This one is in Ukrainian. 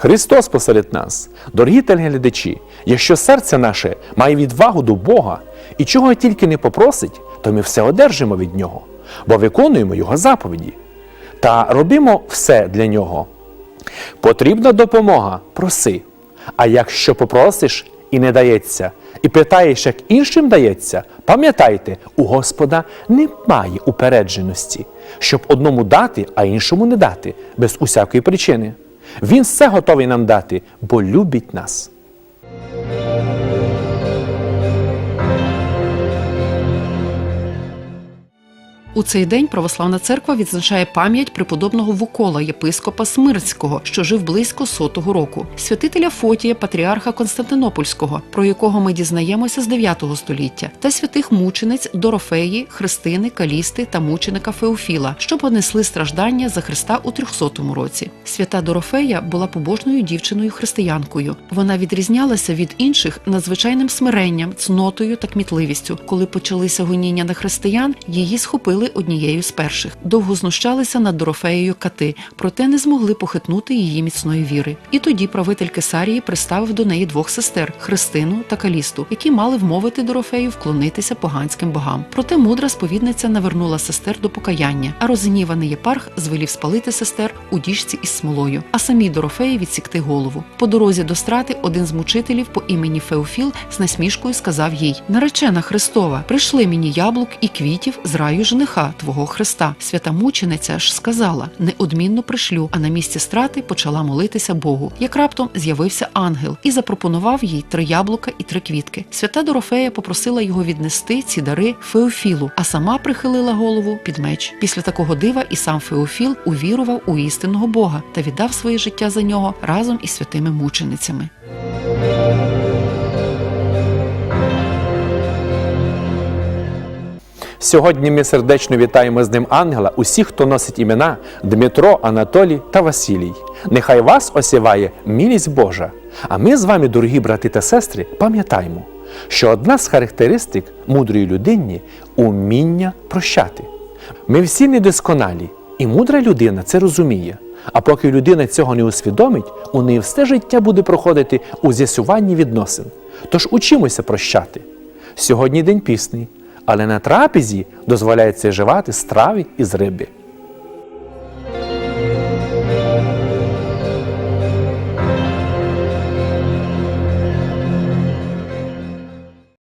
Христос посеред нас, дорогі телеглядачі, якщо серце наше має відвагу до Бога і чого тільки не попросить, то ми все одержимо від Нього, бо виконуємо Його заповіді та робимо все для Нього. Потрібна допомога, проси. А якщо попросиш і не дається, і питаєш, як іншим дається, пам'ятайте, у Господа немає упередженості, щоб одному дати, а іншому не дати, без усякої причини. Він все готовий нам дати, бо любить нас. У цей день православна церква відзначає пам'ять преподобного Вукола, єпископа Смирського, що жив близько сотого року, святителя Фотія, патріарха Константинопольського, про якого ми дізнаємося з 9 століття, та святих мучениць Дорофеї, Христини, Калісти та мученика Феофіла, що понесли страждання за Христа у 300 році. Свята Дорофея була побожною дівчиною християнкою. Вона відрізнялася від інших надзвичайним смиренням, цнотою та кмітливістю. Коли почалися гоніння на християн, її схопили однією з перших. Довго знущалися над Дорофеєю кати, проте не змогли похитнути її міцної віри. І тоді правитель Кесарії приставив до неї двох сестер Христину та Калісту, які мали вмовити Дорофею вклонитися поганським богам. Проте мудра сповідниця навернула сестер до покаяння, а розгніваний єпарх звелів спалити сестер у діжці із смолою, а самій Дорофеї відсікти голову. По дорозі до страти один з мучителів по імені Феофіл з насмішкою сказав їй: Наречена Христова, прийшли мені яблук і квітів з раю жениха Твого Христа. Свята мучениця ж сказала: неодмінно пришлю, а на місці страти почала молитися Богу. Як раптом з'явився ангел і запропонував їй три яблука і три квітки. Свята Дорофея попросила його віднести ці дари Феофілу, а сама прихилила голову під меч. Після такого дива і сам Феофіл увірував у істинного Бога та віддав своє життя за нього разом із святими мученицями. Сьогодні ми сердечно вітаємо з ним ангела усіх, хто носить імена Дмитро, Анатолій та Василій. Нехай вас осіває милість Божа. А ми з вами, дорогі брати та сестри, пам'ятаємо, що одна з характеристик мудрої людині уміння прощати. Ми всі недосконалі, і мудра людина це розуміє. А поки людина цього не усвідомить, у неї все життя буде проходити у з'ясуванні відносин. Тож учимося прощати. Сьогодні день пісний, але на трапезі дозволяється вживати страви із риби.